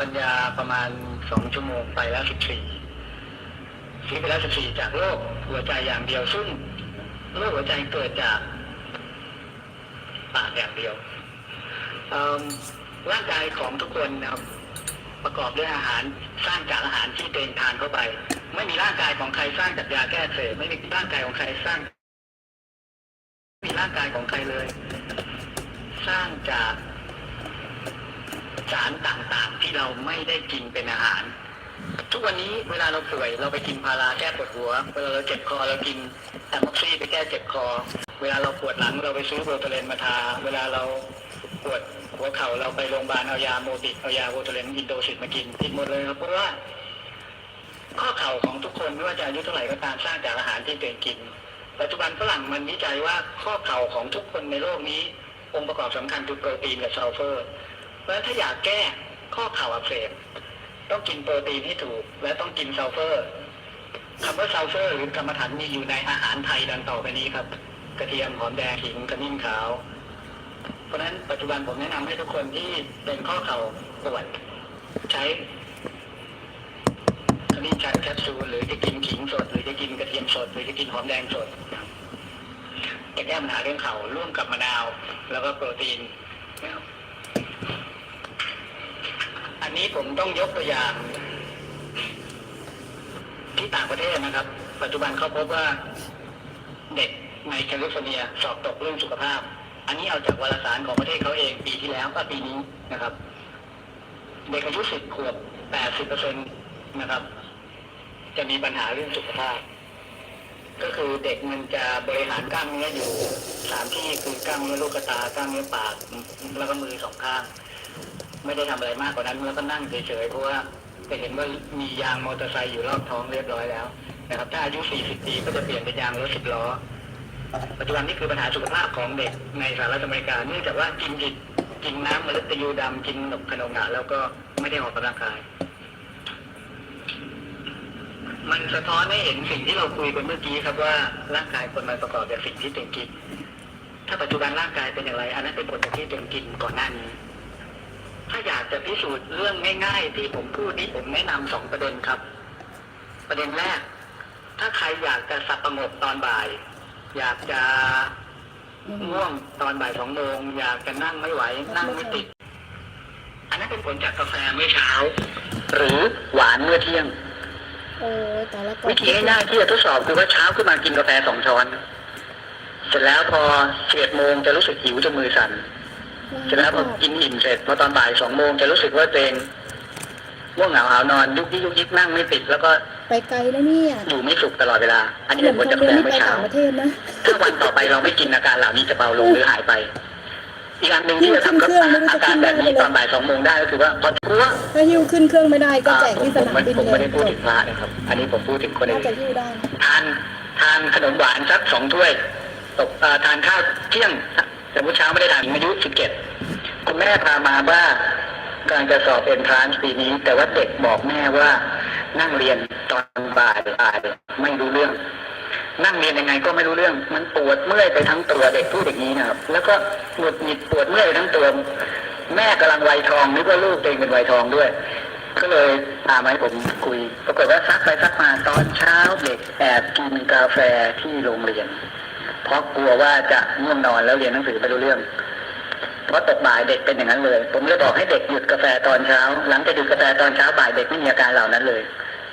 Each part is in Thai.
ปัญญาประมาณสองชั่วโมงไปแล้วสิบสี่เสียไปแล้วสิบสี่จากโรคหัวใจอย่างเดียวซึ่งโรคหัวใจเกิดจากปากอย่างเดียวร่างกายของทุกคนนะครับประกอบด้วยอาหารสร้างจากอาหารที่ตัวเองทานเข้าไป ไม่มีร่างกายของใครสร้างจากยาแก้เสพไม่มีร่างกายของใครสร้าง มีร่างกายของใครเลย สร้างจาก สารต่างๆ ที่เราไม่ได้กินเป็นอาหาร ทุกวันนี้เวลาเราป่วยเราไปกินพาราแก้ปวดหัว เวลาเราเจ็บคอเรากินแอมม็อกซี่ไปแก้เจ็บคอ เวลาเราปวดหลังเราไปซื้อโบทเลนมาทา เวลาเราปวดหัวเข่าเราไปโรงพยาบาลเอายาโมติกเอายาโบทเลนอินโดซิตมากินกินหมดเลยครับเพราะว่าข้อเข่าของทุกคนไม่ว่าจะอายุเท่าไหร่ก็ตามสร้างจากอาหารที่ตัวเองกิน ปัจจุบันฝรั่งมันวิจัยว่าข้อเข่าของทุกคนในโลกนี้ องค์ประกอบสำคัญคือโปรตีนกับซัลเฟอร์ เพราะฉะนั้นถ้าอยากแก้ข้อเข่าอักเสบต้องกินโปรตีนให้ถูก และต้องกินซัลเฟอร์คำว่าซัลเฟอร์หรือกรรมฐานมีอยู่ในอาหารไทยดังต่อไปนี้ครับ กระเทียมหอมแดงขิงขมิ้นขาว เพราะฉะนั้นปัจจุบันผมแนะนำให้ทุกคนที่เป็นข้อเข่าปวดใช้ขมิ้นชันแคปซูลหรือจะกินขิงสด หรือจะกินกระเทียมสด หรือจะกินหอมแดงสดจะแก้ปัญหาเรื่องเข่าร่วมกับมะนาว แล้วก็โปรตีนนะครับ อันนี้ผมต้องยกตัวอย่าง ที่ต่างประเทศนะครับ ปัจจุบันเขาพบว่าเด็กในแคลิฟอร์เนียสอบตกเรื่องสุขภาพ อันนี้เอาจากวารสารของประเทศเขาเองปีที่แล้วก็ปีนี้นะครับ เด็กอายุสิบขวบแปดสิบเปอร์เซ็นตนะครับ จะมีปัญหาเรื่องสุขภาพ ก็คือเด็กมันจะบริหารกล้ามเนื้ออยู่สามที่คือกล้ามเนื้อลูกตากล้ามเนื้อปากแล้วก็มือสองข้าง ไม่ได้ทำอะไรมากกว่านั้นแล้วก็นั่งเฉยๆเพราะว่าจะเห็นว่ามียางมอเตอร์ไซค์อยู่รอบท้องเรียบร้อยแล้วนะครับถ้าอายุ 40 ปีก็จะเปลี่ยนเป็นยางรถสิบล้อ ปัจจุบันนี้คือปัญหาสุขภาพของเด็กในสหรัฐอเมริกาเนื่องจากว่ากินดิบกินน้ำมะลึกตยูดำกินขนมขนมหนาแล้วก็ไม่ได้ออกกำลังกาย มันสะท้อนให้เห็นสิ่งที่เราคุยกันเมื่อกี้ครับว่าร่างกายคนมันประกอบจากสิ่งที่ตัวเองกิน ถ้าปัจจุบันร่างกายเป็นอย่างไร อันนั้นเป็นผลจากที่ตัวเองกินก่อนหน้านี้าอยากจะพิสูจน์เรื่องง่าย ๆ ที่ผมพูดนี้ผมแนะนำสองประเด็นครับ ประเด็นแรก ถ้าใครอยากจะสับประงกตอนบ่าย อยากจะง่วงตอนบ่ายสองโมงอยากจะนั่งไม่ไหว นั่งไม่ติด อันนั้นเป็นผลจากกาแฟเมื่อเช้า หรือหวานเมื่อเที่ยงโอ้ยแต่ละกล่องวิธีง่ายๆที่จะทดสอบคือว่าเช้าขึ้นมากินกาแฟสองช้อน เสร็จแล้วพอสิบเอ็ดโมงจะรู้สึกหิวจนมือสั่น เสร็จแล้วพอกินอิ่มเสร็จพอตอนบ่ายสองโมงจะรู้สึกว่าตัวเองง่วงเหงาหาวนอนยุกยิกยุกยิกนั่งไม่ติดแล้วก็ไปไกลแล้วเนี่ยอยู่ไม่สุขตลอดเวลา อันนี้เหมืเป็อนนผลคจากนกาเรียแฟนที่เมื่อเช้าไปต่างประเทศนะถ้าวันต่อไปเราไม่กินอาการเหล่านี้จะเบาลงหรือหายไป อีกอันหนึ่งที่จะทำกับอาการแบบนี้ตอนบ่ายสองโมงได้ก็คือว่าพอรู้ว่าถ้าหิ้วขึ้นเครื่องไม่ได้ก็แจกผมที่สผมนามไม่บินผมเลไม่ยได้พูดถึงพระนะครับ อันนี้ผมพูดถึงคนน่าอื่นจะหิ้วได้ทานทานขนมหวานสักสองถ้วยตกเอ่อทานข้าวเที่ยง แต่เมื่อเช้าไม่ได้ทานอายุสิบเจ็ดคุณแม่พามาว่ากำลังจะสอบเอนทรานซ์ปีนี้ แต่ว่าเด็กบอกแม่ว่านั่งเรียนตอนบ่ายบ่ายไม่รู้เรื่อง นั่งเรียนยังไงก็ไม่รู้เรื่อง มันปวดเมื่อยไปทั้งตัวเด็กพูดอย่างนี้นะครับ แล้วก็หงุดหงิดปวดเมื่อยทั้งตัวแม่กำลังวัยทองนึกว่าลูกเองเป็นวัยทองด้วย ก็เลยพามาให้ผมคุย ปรากฏว่าซักไปซักมาตอนเช้าเด็กแอบกินกาแฟที่โรงเรียน เพราะกลัวว่าจะง่วงนอนแล้วเรียนหนังสือไม่รู้เรื่อง เพราะตกบ่ายเด็กเป็นอย่างนั้นเลย ผมเลยบอกให้เด็กหยุดกาแฟตอนเช้า หลังจากหยุดกาแฟตอนเช้าบ่ายเด็กไม่มีอาการเหล่านั้นเลย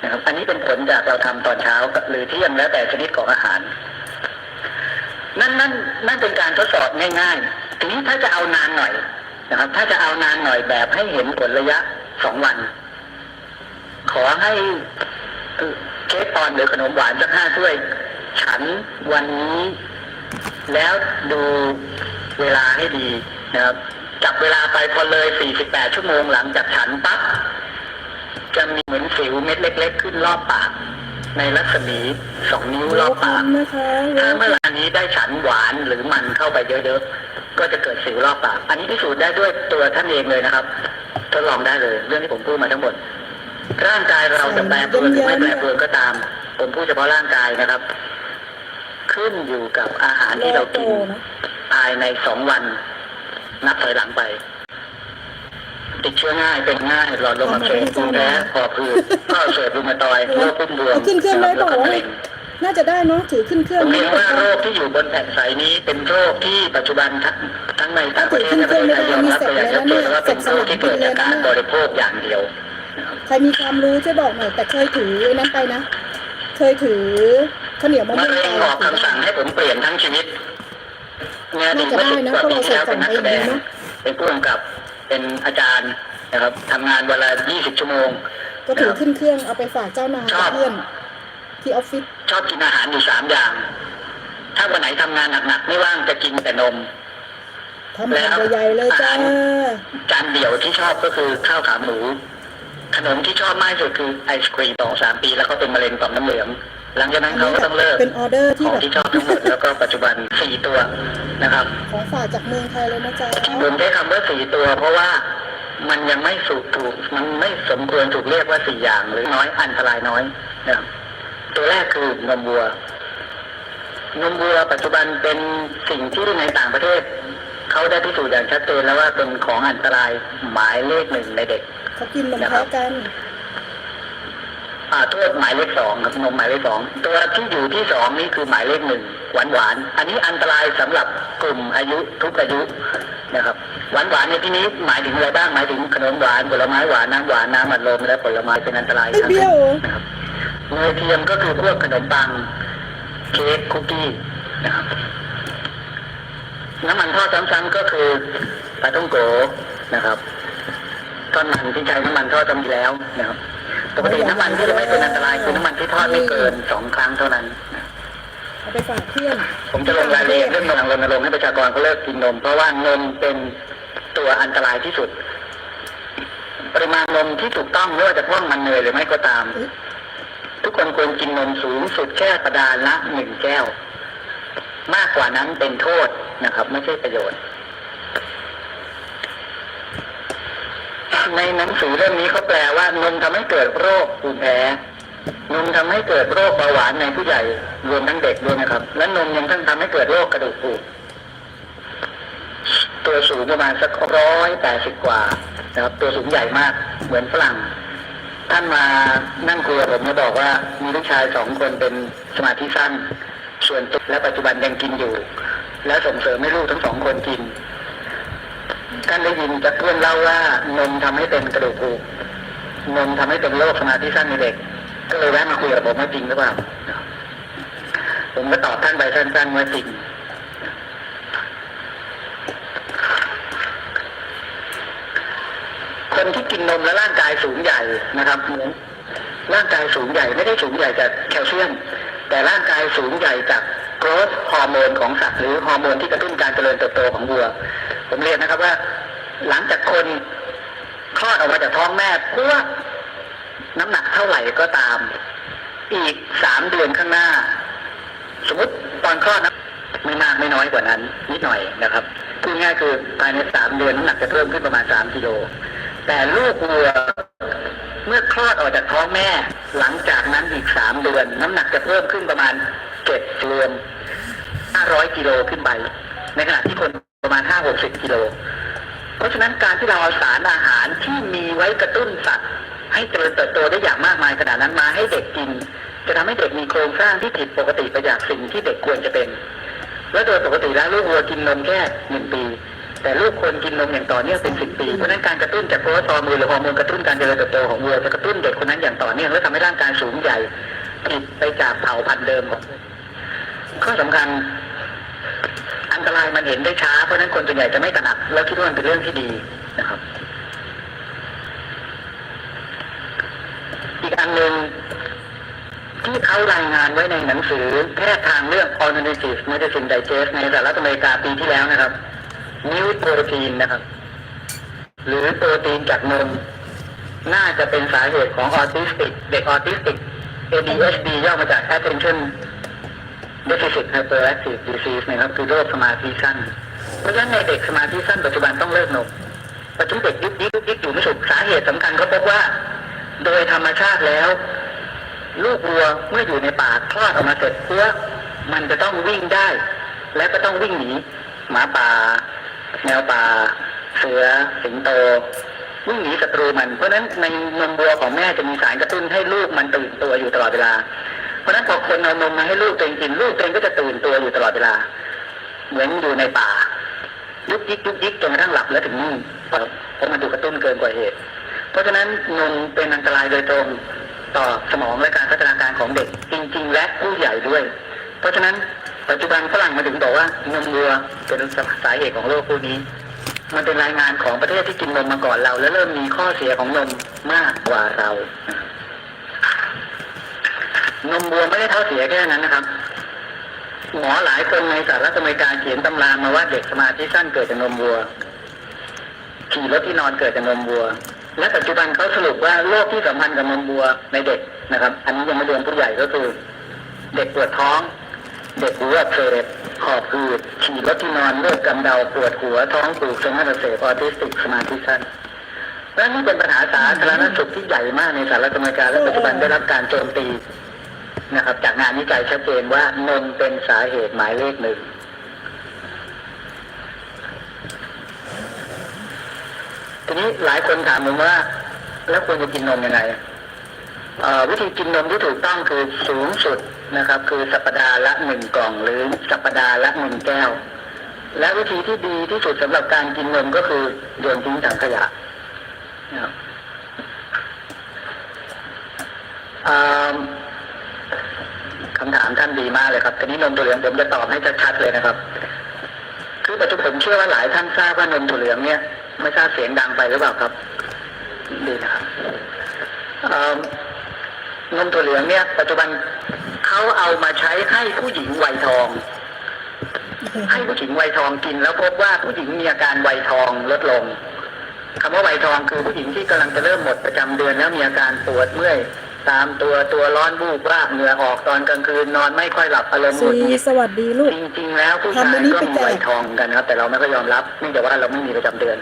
นะครับ อันนี้เป็นผลจากเราทำตอนเช้าหรือเที่ยงแล้วแต่ชนิดของอาหาร นั่นนั่นนั่นเป็นการทดสอบง่ายๆทีนี้ถ้าจะเอานานหน่อยนะครับ ถ้าจะเอานานหน่อยแบบให้เห็นผลระยะสองวัน ขอให้เค้กปอนหรือขนมหวานสักห้าถ้วย ฉันวันนี้ แล้วดูเวลาให้ดีนะครับจับเวลาไปพอเลย 48 ชั่วโมงหลังจากฉันปั๊บจะมีเหมือนสิวเม็ดเล็ก ๆ ขึ้นรอบปาก ในรัศมีสองนิ้วรอบปากนะคะถ้าเมื่อวานนี้ได้ฉันหวานหรือมันเข้าไปเยอะๆ ก็จะเกิดสิวรอบปาก อันนี้พิสูจน์ได้ด้วยตัวท่านเองเลยนะครับทดลองได้เลย เรื่องที่ผมพูดมาทั้งหมด ร่างกายเราจะแปรปรวนหรือไม่แปรปรวนก็ตาม ผมพูดเฉพาะร่างกายนะครับ ขึ้นอยู่กับอาหารที่เราโตกินนะภายในสองวัน นับถอยหลังไป ติดเชื้อง่ายเป็นง่ายหลอดลมอักเสบภูมิแพ้หอบหืดข้ออักเสบรูมาตอยด์โรคพุ่มพวงเอาขึ้นเครื่องได้เปล่าแล้วก็วะมะเร็งน่าจะได้เนาะถือขึ้นเครื่ผองมเรียนว่าโรคที่อยู่บนแผ่นใสนี้เป็นโรคที่ปัจจุบันทั้งทั้งในต่างประเทศและประเทศไทยยอมรับไปอย่างชัดเจนว่าเป็นโรคที่เกิดจากการบริโภคอย่างเดียวใครมีความรู้ช่วยบอกหน่อยแต่เคยถือไอ้นั้นไปนะ เคยถือ ข้าวเหนียวมะมะม่วงเร็งออกคำสั่งให้ผมเปลี่ยนทั้งชีวิตเมื่อดีเมื่อสิบกว่าปีที่แล้วเป็นนักแสดงเป็นผู้กำกับเป็นอาจารย์นะครับทำงานวันละ20 ชั่วโมง ก็ถือขึ้นเครื่องเอาไปฝากเจ้านายชอบเพื่อนที่ออฟฟิศชอบกินอาหารอยู่สามอย่าง ถ้าวันไหนทำงานหนักๆไม่ว่างจะกินแต่นมทำงานใหญ่ๆเลยจ้าจานเดี่ยวที่ชอบก็คือข้าวขาหมู ขนมที่ชอบมากที่สุดคือไอศครีมสองสามปี แล้วก็เป็นมะเร็งต่อมน้ำเหลือง หลังจากนั้นเขาก็ต้องเลิกเป็นออเดอร์ขที่องแบบที่ชอบทั้งหมดแล้วก็ปัจจุบันสี่ตัวนะครับของฝากจากเมืองไทยเลยนะจ๊ะผมใช้คำว่าสี่ตัว เพราะว่ามันยังไม่สูกถูกมันไม่สมควรถูกเรียกว่าสี่อย่างหรือน้อยอันตรายน้อยนะครับตัวแรกคือนมวัวนมวัวปัจจุบันเป็นสิ่งที่ในต่างประเทศเขาได้พิสูจน์อย่างชัดเจนแล้วว่าเป็นของอันตรายหมายเลขหนึ่งในเด็กเขากินนมแพ้กันอ่า โทษหมายเลขสองครับนมหมายเลขสองตัวที่อยู่ที่สองนี่คือหมายเลขหนึ่งหวานหวานๆอันนี้อันตรายสำหรับกลุ่มอายุทุกอายุนะครับหวานหวานๆในที่นี้หมายถึงอะไรบ้างหมายถึงขนมหวานผลไม้หวานน้ำหวานน้ำอัดลมและผลไม้เป็นอันตรายไอ้เบี้ยวนะครับเนยเทียมก็คือพวกขนมปังเค้กคุกกี้นะครับน้ำมันทอดซ้ำๆก็คือปลาท่องโกนะครับทอดมันที่ใช้น้ำมันทอดจำมีแล้วนะครับ ปกติน้ำมันที่จะไม่เป็นอันตรายคือน้ำมันที่ทอดไม่เกินสองครั้งเท่านั้นเอาไปฝากเพื่อนผมจะลงรายละเอียดเรื่องกำลังรณรงค์ให้ประชากรเขาเลิกกินนม เพราะว่านมเป็นตัวอันตรายที่สุด ปริมาณนมที่ถูกต้องไม่ว่าจะพ่วงมันเนยหรือไม่ก็ตาม ทุกคนควรกินนมสูงสุดแค่ประดานละหนึ่งแก้ว มากกว่านั้นเป็นโทษนะครับ ไม่ใช่ประโยชน์ ในหนังสือเรื่องนี้เขาแปลว่านมทำให้เกิดโรคภูมิแพ้นมทำให้เกิดโรคเบาหวานในผู้ใหญ่รวมทั้งเด็กด้วยนะครับ และนมยังทั้งทำให้เกิดโรคกระดูกผุตัวสูงประมาณสักร้อยแปดสิบกว่านะครับตัวสูงใหญ่มากเหมือนฝรั่ง ท่านมานั่งคุยกับผมมาบอกว่ามีลูกชายสองคนเป็นสมาธิสั้นส่วนตัวและปัจจุบันยังกินอยู่ และส่งเสริมให้ลูกทั้งสองคนกิน ท่านได้ยินจากเพื่อนเล่าว่านมทำให้เป็นกระดูกผุนมทำให้เป็นโรคสมาธิสั้นในเด็ก ก็เลยแวะมาคุยกับผมว่าจริงหรือเปล่าผมก็ตอบท่านไปสั้นๆว่าจริงคนที่กินนมและร่างกายสูงใหญ่นะครับเหมือนร่างกายสูงใหญ่ไม่ได้สูงใหญ่จากแคลเซียม แต่ร่างกายสูงใหญ่จากโกรทฮอร์โมนของสัตว์หรือฮอร์โมนที่กระตุ้นการเจริญเติบโตของวัว ผมเรียนนะครับว่า หลังจากคนคลอดออกมาจากท้องแม่พวกน้ำหนักเท่าไหร่ก็ตาม อีกสามเดือนข้างหน้า สมมติตอนคลอดนะไม่มากไม่น้อยกว่านั้น นิดหน่อยนะครับพูดง่ายคือภายในสามเดือนน้ำหนักจะเพิ่มขึ้นประมาณสามกิโลแต่ลูกวัวเมื่อคลอดออกจากท้องแม่ หลังจากนั้นอีกสามเดือน น้ำหนักจะเพิ่มขึ้นประมาณเจ็ดเดือนห้าร้อยกิโลขึ้นไป ในขณะที่คน ประมาณห้าหกสิบกิโล เพราะฉะนั้นการที่เราเอาสารอาหารที่มีไว้กระตุ้นสัตว์ ให้เจริญเติบโตได้อย่างมากมายขนาดนั้นมาให้เด็กกิน จะทำให้เด็กมีโครงสร้างที่ผิดปกติไปจากสิ่งที่เด็กควรจะเป็น และโดยปกติแล้วลูกวัวกินนมแค่หนึ่งปี แต่ลูกควรกินนมอย่างต่อเนื่องเป็นสิบปี เพราะฉะนั้นการกระตุ้นจากโปรตีนฮอร์โมนหรือฮอร์โมนกระตุ้นการเจริญเติบโตของวัวจะกระตุ้นเด็กคนนั้นอย่างต่อเนื่องและทำให้ร่างกายสูงใหญ่ผิดไปจากเผ่าพันธุ์เดิมของข้อสำคัญ อันตรายมันเห็นได้ช้าเพราะฉะนั้นคนส่วนใหญ่จะไม่ตระหนักแล้วคิดว่ามันเป็นเรื่องที่ดีนะครับ อีกอันหนึ่งที่เขารายงานไว้ในหนังสือแพทย์ทางเรื่อง Alternative Medicine Digest ในสหรัฐอเมริกาปีที่แล้วนะครับ นิวโปรตีนนะครับ หรือโปรตีนจากนมน่าจะเป็นสาเหตุของออทิสติก เด็กออทิสติก ADHD ย่อมาจาก Attention Deficit Hyperactive Disease นะครับคือโรคสมาธิสั้นเพราะฉะนั้นในเด็กสมาธิสั้นปัจจุบันต้องเลิกนมปัจจุบันเด็กยุบยิบยุบยิบอยู่ไม่สุขสาเหตุสำคัญเขาพบว่า โดยธรรมชาติแล้ว ลูกวัวเมื่ออยู่ในป่าคลอดออกมาเสร็จเพื่อมันจะต้องวิ่งได้ และก็ต้องวิ่งหนีหมาป่าแมวป่า เสือสิงโตวิ่งหนีศัตรูมัน เพราะฉะนั้นในนมวัวของแม่จะมีสารกระตุ้นให้ลูกมันตื่นตัวอยู่ตลอดเวลา เพราะฉะนั้นพอคนเอานมมาให้ลูกตัวเองกินลูกตัวเองก็จะตื่นตัวอยู่ตลอดเวลา เหมือนอยู่ในป่า ยุกยิกยุกยิกจนกระทั่งหลับแล้วถึงนิ่เพราะเพราะมันถูกระตุ้นเกินกว่าเหตุ เพราะฉะนั้นนมเป็นอันตรายโดยตรงต่อสมองและการพัฒนาการของเด็กจริง ๆ และผู้ใหญ่ด้วย เพราะฉะนั้นปัจจุบันฝรั่งมาถึงบอกว่านมวัวเป็นสาเหตุของโรคพวกนี้ มันเป็นรายงานของประเทศที่กินนมมาก่อนเรา แล้วเริ่มมีข้อเสียของนมมากกว่าเรา นมวัวไม่ได้ข้อเสียแค่นั้นนะครับ หมอหลายคนในสหรัฐอเมริกาเขียนตำรามาว่าเด็กสมาธิสั้นเกิดจากนมวัว ขี่รถที่นอนเกิดจากนมวัว และปัจจุบันเขาสรุปว่าโรคที่สัมพันธ์กับนมวัวในเด็กนะครับ อันนี้ยังไม่รวมผู้ใหญ่ก็คือ เด็กปวดท้อง เด็กหัวเสบหอบหืดขี่รถที่นอนเลือดกำเดาปวดหัวท้องผูกสมองอักเสบออทิสติกสมาธิสั้นและนี่เป็นปัญหาสาธารณสุขที่ใหญ่มากในสหรัฐอเมริกาและปัจจุบันได้รับการโจมตี นะครับ จากงานวิจัยชัดเจนว่านมเป็นสาเหตุหมายเลขหนึ่งทีนี้หลายคนถามผมว่า แล้วควรจะกินนมยังไงวิธีกินนมที่ถูกต้องคือสูงสุดนะครับ คือสัปดาห์ละหนึ่งกล่องหรือสัปดาห์ละหนึ่งแก้ว และวิธีที่ดีที่สุดสำหรับการกินนมก็คือโยนทิ้งถังขยะนะครับอ่าคำถามท่าน ดีมากเลยครับทีนี้นมตัวเหลืองผมจะตอบให้ชัดๆเลยนะครับ คือปัจจุบันผมเชื่อว่าหลายท่านทราบว่านมถั่วเหลืองเนี่ยไม่ทราบเสียงดังไปหรือเปล่าครับ ดีนะครับนมถั่วเหลืองเนี่ย ปัจจุบันเขาเอามาใช้ให้ผู้หญิงวัยทอง ให้ผู้หญิงวัยทองกิน แล้วพบว่าผู้หญิงมีอาการวัยทองลดลงคำว่าวัยทองคือผู้หญิงที่กำลังจะเริ่มหมดประจำเดือนแล้วมีอาการปวดเมื่อย ตามตัวตัวร้อนบูบราบเหงื่อออกตอนกลางคืนนอนไม่ค่อยหลับอารมณ์หงุซีดหงิดสวัสดีลูก จริงๆแล้วผู้ชายทำอันนี้ก็ไปมีแจกวัยทองเหมือนกันนะครับ แต่เราไม่ค่อยยอมรับเนื่องจากว่าเราไม่มีประจำเดือน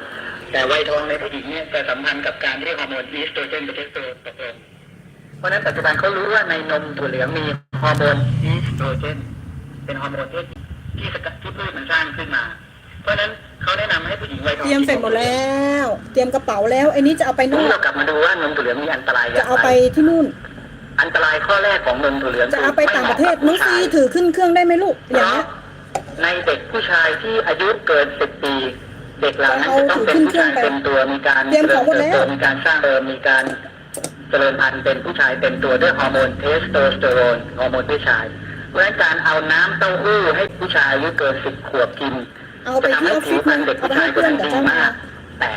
แต่วัยทองในผู้หญิงเนี่ยจะสัมพันธ์กับการที่ฮอร์โมนอีสโตรเจนกับเทสโทสเตอโรนเพราะฉะนั้นปัจจุบันเขารู้ว่าในนมถั่วเหลืองมีฮอร์โมนอีสโตรเจนเป็นฮอร์โมนที่ที่สกัดที่พืชมันสร้างขึ้นมา เพราะฉะนั้นเขาแนะนำให้ผู้หญิงวัยทองเตรียมเสร็จหมดแล้ว เตรียมกระเป๋าแล้วไอ้นี้จะเอาไปทีนู่นี้นเรากลับมาดูว่านมถั่วเหลืองมีอันตรายอย่าจะงเอาไรไปที่นู่น อันตรายข้อแรกของนมถั่วเหลืองจะเอาไปคือต่างประเทศไม่น้องหมาะกับซีผู้ชายถือขึ้นเครื่องได้ไหมลูกเพอย่างราะเงี้ย ในเด็กผู้ชายที่อายุเกินสิบปี เด็กเหล่านั้นจะต้องเป็นผู้ชายเต็มตัวมีการเตรียมของหมดแล้ว เติบโตมีการสร้างเติมมีการเจริญพันธุ์เป็นผู้ชายเต็มตัวด้วยฮอร์โมนเทสโทสเตอโรนฮอร์โมนผู้ชายเพราะฉะนั้นการเอาน้ำเต้าหู้ให้ผู้ชายอายุเกินสิบขวบกิน เอาไปจะทำที่อให้อฟผิฟิวศพรรนะณเด็กเอาผู้ไปชายให้ก็เพื่อนจะกับดีเจ้ามามากแต่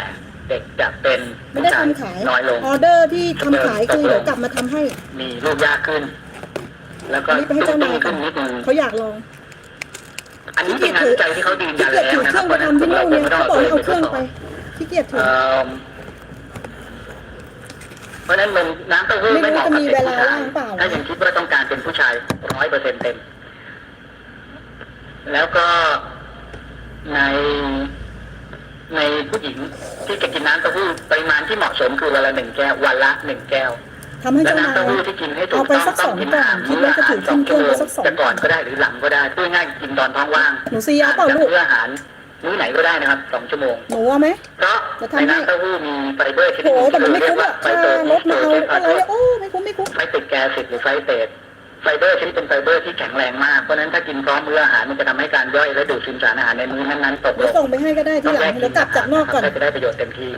เด็กจะเป็นไม่ผู้ได้ชายทำขายน้อยลงออเดอร์ที่ทำขายคือเดี๋ยวกลับมาทำให้ มีลูกยากขึ้น แล้วก็อันนี้ไปให้ตุ้เจ้านางยๆขึ้นนิดนึงเขาอยากลองอันนี้เป็นงานวิจัยที่เขายืนขี้ยันเกียจแล้วถือนะเคครื่รัอบงเพไปราะฉะนั้นทำที่นู่นเนี่ยเขาบอกให้เอาเครื่องทดสไปขี้เกียจถือเอ่อเพราะฉะนั้นนมน้ำเต้าหู้ไม่ไม่รู้เหมาะกับจะมีเด็กเวผู้ลาชายว่างเปล่าถ้ายังคิดว่าต้องการเป็นผู้ชายร้อยเปอร์เซ็นต์เต็ม แล้วก็ ในในผู้หญิงที่จะกินน้ำเต้าหู้ปริมาณที่เหมาะสมคือวันละหนึ่งแก้ววันละหนึ่งแก้วทำให้และเจ้านายน้ำเต้าหู้ที่กินให้ถูเอากไปต้องสักต้สอองงกินกล่องอาหารคิดมื้อว่าอาจะหารถือสอขึ้งนเคชั่วรื่องโมงไปสักสองแต่ก่อนก็ได้หรือหลังก็ได้พูดง่ายๆกินตอนท้องว่างหนูซีเอาเปล่าลูกมื้ออาหารมื้อไหนก็ได้นะครับสองชั่วโมงหนูเอาไหมเพราะจะในทำให้น้ำเต้าหู้มีไฟเบอร์ชนิโหดหนึ่งแต่มันไม่เรียคุ้กมว่าอะไฟค่าโตรถมาเอาไฟอะไรอะโอ้ไม่คุ้มไม่คุ้มไฟติดแกสิดหรือไฟเตด ไฟเบอร์ชนิดเป็นไฟเบอร์ที่แข็งแรงมาก เพราะฉะนั้นถ้ากินพร้อมมื้ออาหารมันจะทำให้การย่อยและดูดซึมสารอาหารในมื้อนั้นๆตกลเดี๋ยวงส่งไปให้ก็ได้ทีหลังเดี๋ยวกลับจากนอกก่อนจะได้ประโยชน์เต็มที่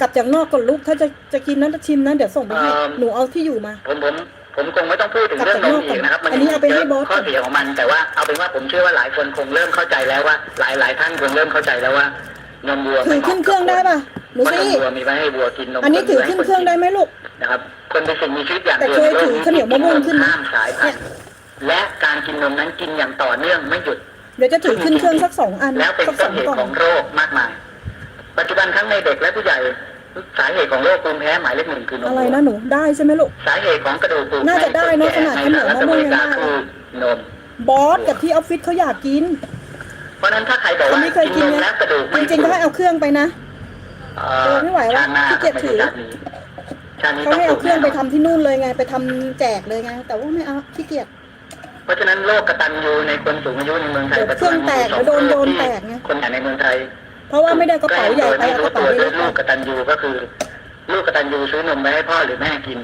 กลับจากนอกก่อนลูกถ้าจะจะกินนั้นจะชิมนั้นเดี๋ยวส่งไปให้เอิ่มหนูเอาที่อยู่มาผมผมผมคงไม่ต้องพูดถึงเรื่องนมอีกนะครับ มันอันนี้เอาไปให้เยบอสอะข้อเสียของมัน แต่ว่าเอาเป็นว่าผมเชื่อว่าหลายคนคงเริ่มเข้าใจแล้วว่า หลายหลายท่านคงเริ่มเข้าใจแล้วว่านมวัวถือไม่เหมาะขึ้นเครื่องได้ป่ะหนูเพราะซีนมวัวมีไว้ให้วัวกินนมอันนี้ถือขึ้นเครื่องได้ไหมลูก นะครับ คนเป็นสิ่งมีชีวิตอย่างแต่เดียวเคยถือข้าวเหนียวมะม่วงขึ้นนะห้ามสายพันธุ์และการกินนมนั้นกินอย่างต่อเนื่องไม่หยุด เดี๋ยวจะถือขึ้นเครื่องสักสองอันแล้วเป็นสักสต้อนงเหตุกล่องของโรคมากมาย ปัจจุบันทั้งในเด็กและผู้ใหญ่สาเหตุของโรคภูมิแพ้หมายเลขหนึ่งคือนมอะไรวัวนะหนูได้ใช่ไหมลูก สาเหตุของกระดูกปูน่าจะได้เนอะขนาดในข้าวเหนียวมะม่วงยังได้สหรัฐอเมริกาคือนม บอสกับที่ออฟฟิศเขาอยากกินเพราะฉะนั้นถ้าใครบอกเขาว่าไม่เคยกินกินนมไงแล้วกระดูกจริงๆก็ให้เอาเครื่องไปนะ เอ่เออไม่ไหววะชาติหน้าขี้เกียจถือ ไม่ใช่ชาตินี้ ชาตินี้เขาต้องให้เอาเครื่องไปปลูกทำที่นู่นเลยไง ไปทำแจกเลยไง แต่ว่าไม่เอาขี้เกียจ เพราะฉะนั้นโรคกตัญญูในคนสูงอายุในเมืองไทยเดี๋ยวเครื่องแตกปัจจุบันมีเดี๋ยวโดนสงโดนที่แตกไง คนในเมืองไทยเพราะว่าไม่ได้กระเป๋าใหญ่ไปเอากระเป๋าโดยเล็ไม่กรู้ตัวโดยลูกกตัญญูก็คือ ลูกกตัญญูซื้อนมไปให้พ่อหรือแม่กิน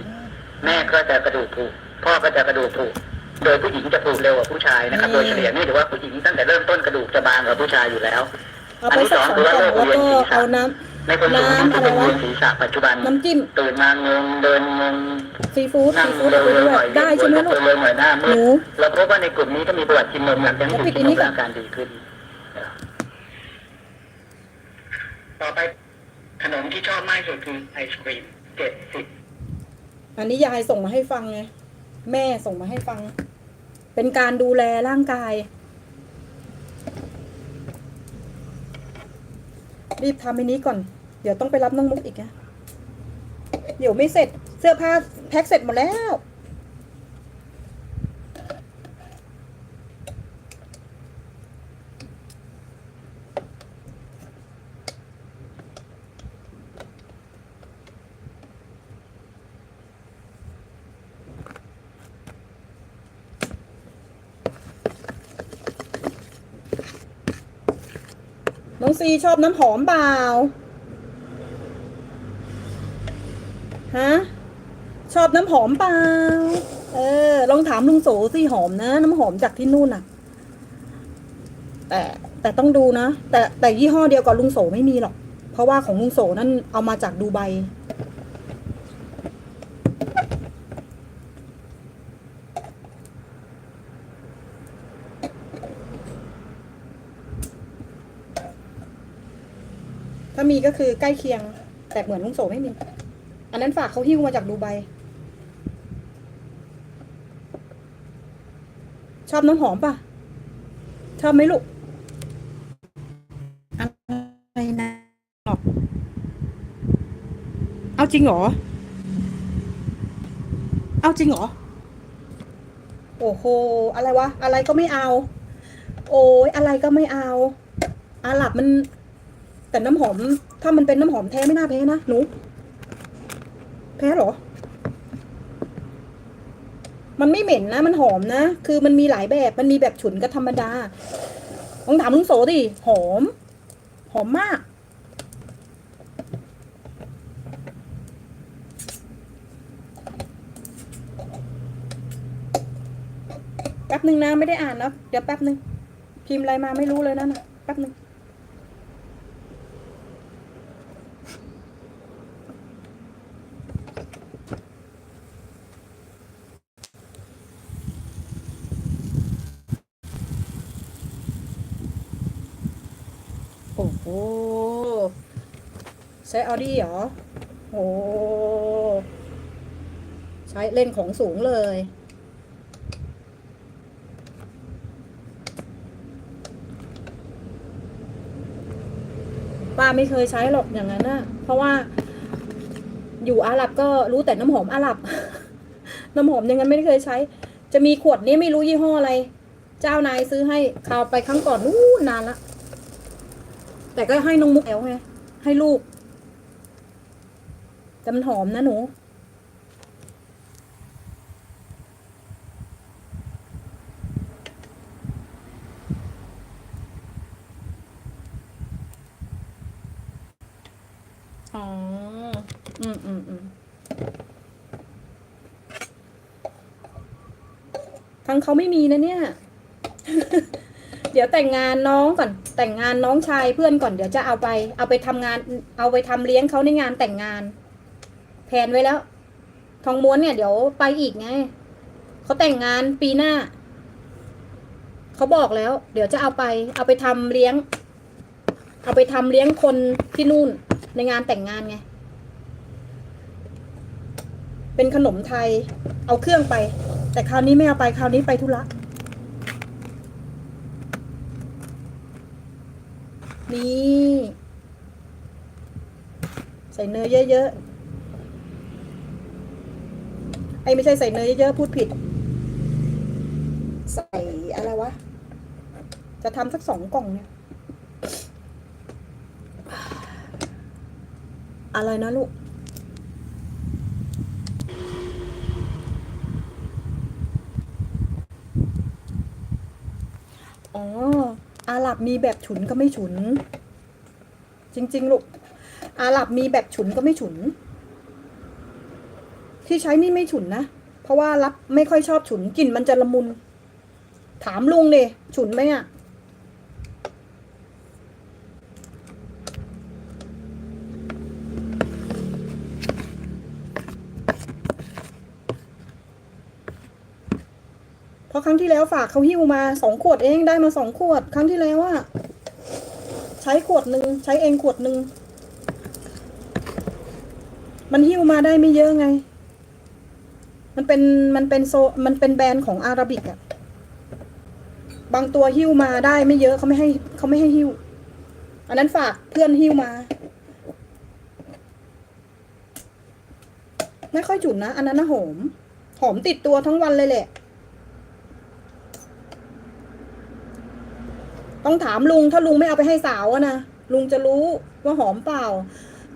แม่ก็จะกระดูกผุพ่อก็จะกระดูกผุโดยผู้หญิงจะผุเร็วกว่าผู้ชายนะครับ โดยเฉลี่ยนี่ถือว่าผู้หญิงตั้งแต่เริ่มต้นกระดูกจะบางกว่าผู้ชายอยู่แล้ว เอาไปสักสองกล่องแล้วก็เอาน้ ในคนสูงอายุที่เป็นเวียนศีรษะปัจจุบันำน้ำจิ้มตื่นมางงเดินงงซีฟู้ดนั่ซีงฟู้ดเร็เอาวไปๆด้วหน่อยยได้ใช่ไหมลูกเร็วๆหน่อยหน้ามืหนูดเราพบว่าในกลุ่มนี้ก็มีประวัติกินนมหลังจากที่แล้วปิดอักินนนี้นมก่อนอาการดีขึ้น ต่อไปขนมที่ชอบมากที่สุดคือไอศครีมเจ็ดสิบอันนี้ยายส่งมาให้ฟังไงแม่ส่งมาให้ฟัง เป็นการดูแลร่างกาย รีบทำอันนี้ก่อน เดี๋ยวต้องไปรับน้องมุกอีกนะ เดี๋ยวไม่เสร็จ เสื้อผ้าแพ็คเสร็จหมดแล้ว น้องซีชอบน้ำหอมเปล่าฮะชอบน้ำหอมเปล่าเออ ลองถามลุงโสสิหอมนะ น้ำหอมจากที่นู่นน่ะแต่แต่ต้องดูนะ แต่แต่ยี่ห้อเดียวกับลุงโสไม่มีหรอก เพราะว่าของลุงโสนั่นเอามาจากดูไบ มีก็คือใกล้เคียง แต่เหมือนลุงโสไม่มี อันนั้นฝากเขาหิ้วมาจากดูไบชอบน้ำหอมป่ะ ชอบไหมลูกอะไรนะเอาจริงเหรอ เอาจริงเหรอ โอ้โห อะไรวะ อะไรก็ไม่เอา โอ้ยอะไรก็ไม่เอาอาหลับมัน แต่น้ำหอม ถ้ามันเป็นน้ำหอมแท้ไม่น่าแพ้นะ หนู แพ้เหรอ มันไม่เหม็นนะ มันหอมนะ คือมันมีหลายแบบ มันมีแบบฉุนกับธรรมดาลองถามลุงโสดิ หอม หอมมาก แป๊บหนึ่งนะ ไม่ได้อ่านนะ เดี๋ยวแป๊บหนึ่ง พิมพ์อะไรมาไม่รู้เลยนะนะแป๊บหนึ่ง โอ้โห ใช้ออดี้เหรอ โอ้ใช้เล่นของสูงเลย ป้าไม่เคยใช้หรอกอย่างนั้นนะเพราะว่าอยู่อาหรับก็รู้แต่น้ำหอมอาหรับ น้ำหอมอย่างนั้นไม่ได้เคยใช้ จะมีขวดนี้ไม่รู้ยี่ห้ออะไร เจ้านายซื้อให้คราวไปครั้งก่อนนู้นนานละแต่ก็ให้น้องมุกแล้วไงให้ลูก แต่มันหอมนะหนูอ๋อ อืมอืมอืมทางเขาไม่มีนะเนี่ย เดี๋ยวแต่งงานน้องก่อน แต่งงานน้องชายเพื่อนก่อน เดี๋ยวจะเอาไป เอาไปทำงาน เอาไปทำเลี้ยงเขาในงานแต่งงานแผนไว้แล้ว ทองม้วนเนี่ยเดี๋ยวไปอีกไงเขาแต่งงานปีหน้า เขาบอกแล้ว เดี๋ยวจะเอาไป เอาไปทำเลี้ยง เอาไปทำเลี้ยงคนที่นู่นในงานแต่งงานไง เป็นขนมไทย เอาเครื่องไป แต่คราวนี้ไม่เอาไปคราวนี้ไปธุระนี่ ใส่เนยเยอะๆ ไอ้ไม่ใช่ใส่เนยเยอะๆพูดผิด ใส่อะไรวะ จะทำสักสองกล่องเนี่ย อะไรนะลูกอ๋อ อาหรับมีแบบฉุนก็ไม่ฉุน จริง ๆ ลูก อาหรับมีแบบฉุนก็ไม่ฉุน ที่ใช้นี่ไม่ฉุนนะ เพราะว่ารับไม่ค่อยชอบฉุนกลิ่นมันจะละมุน ถามลุงเลยฉุนไหมอะเพราะครั้งที่แล้วฝากเขาหิ้วมาสองขวดเองได้มาสองขวด ครั้งที่แล้วอะใช้ขวดหนึ่งใช้เองขวดหนึ่งมันหิ้วมาได้ไม่เยอะไง มันเป็นมันเป็นโซมันเป็นแบรนด์ของอาราบิกอะบางตัวหิ้วมาได้ไม่เยอะเขาไม่ให้เขาไม่ให้หิ้ว อันนั้นฝากเพื่อนหิ้วมา ไม่ค่อยจุนนะ อันนั้นนะหอม หอมติดตัวทั้งวันเลยแหละ ต้องถามลุงถ้าลุงไม่เอาไปให้สาวอะนะลุงจะรู้ว่าหอมเปล่า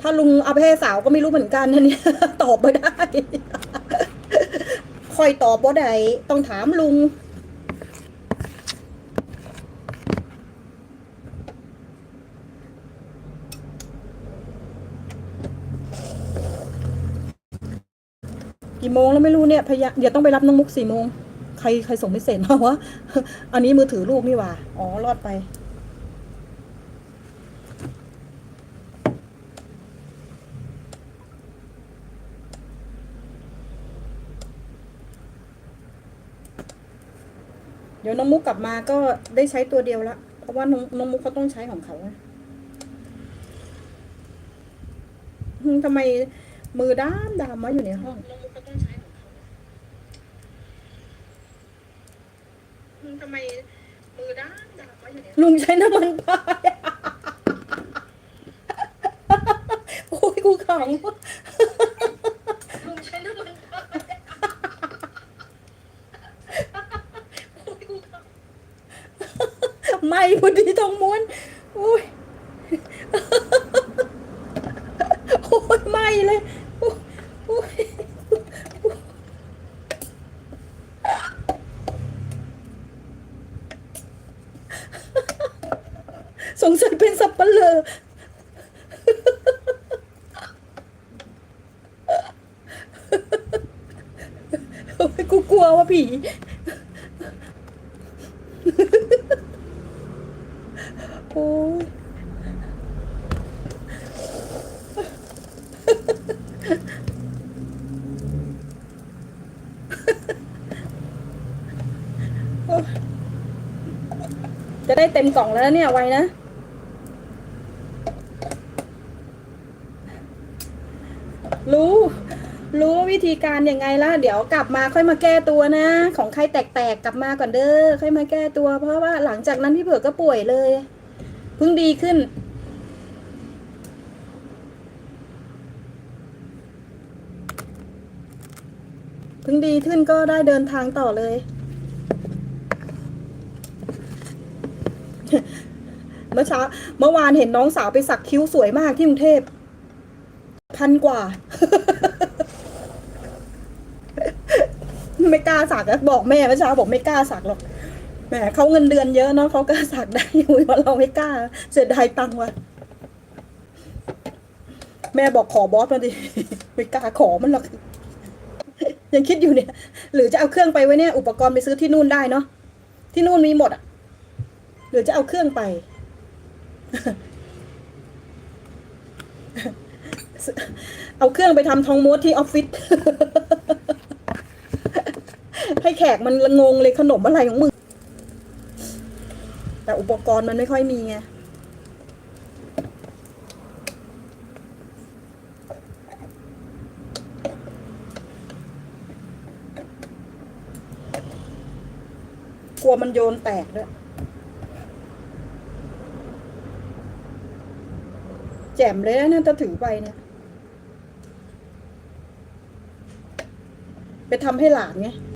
ถ้าลุงเอาไปให้สาวก็ไม่รู้เหมือนกันนะเนี่ยตอบไม่ได้ อยตอบว่าใดต้องถามลุง กี่โมงแล้วไม่รู้เนี่ยพยาเดี๋ยวต้องไปรับน้องมุกสี่โมง ใครใครส่งไม่เสร็จมาวะ อันนี้มือถือลูกนี่หว่า อ๋อ รอดไป ดี๋ยวน้องมุกกลับมาก็ได้ใช้ตัวเดียวละ เพราะว่าน้องน้องมุกเขาต้องใช้ของเขาอะอืมทำไมมือด้ามดามวะอยู่ในห้องน้องมุกเขาต้องใช้ของเขาอืมทำไมมือด้ามดามวะอยู่ในห้องลุงใช้น้ำมันพายโอ้ยกูขำลุงใช้น้ำมันพายโอ้ยกูขำ ไม่พอดีทองม้วนโอ้ยโอ้ยไหม่เลยอ้ยโอ้ยสงสัยเป็นสับปะเลอโอ้ยกูกลัวว่าผี โอ้ย จะได้เต็มกล่อง แล้วเนี่ย ไวนะ รู้ รู้วิธีการยังไงล่ะ เดี๋ยวกลับมาค่อยมาแก้ตัวนะ ของใครแตกๆกลับมาก่อนเด้อ ค่อยมาแก้ตัว เพราะว่าหลังจากนั้นพี่เผือกก็ป่วยเลย เพิ่งดีขึ้นเพิ่งดีขึ้นก็ได้เดินทางต่อเลย เมื่อเช้าเมื่อวานเห็นน้องสาวไปสักคิ้วสวยมากที่กรุงเทพพันกว่า ไม่กล้าสักอะบอกแม่เมื่อเช้าบอกไม่กล้าสักหรอกแหมเขาเงินเดือนเยอะเนาะเขาก็สักได้อยู่เพราะเราไม่กล้า เสียดายตังค์ว่ะแม่บอกขอบอสมาดิไม่กล้าขอมันหรอกยังคิดอยู่เนี่ย หรือจะเอาเครื่องไปไว้เนี่ย อุปกรณ์ไปซื้อที่นู่นได้เนาะที่นู่นมีหมดอะ หรือจะเอาเครื่องไป เอาเครื่องไปทำทองม้วนที่ออฟฟิศ ให้แขกมันงงเลยขนมอะไรของมึง แต่อุปกรณ์มันไม่ค่อยมีไง กลัวมันโยนแตกด้วย แจ่มเลยนะนี่ยถ้าถือไปเนี่ย ไปทำให้หลานไง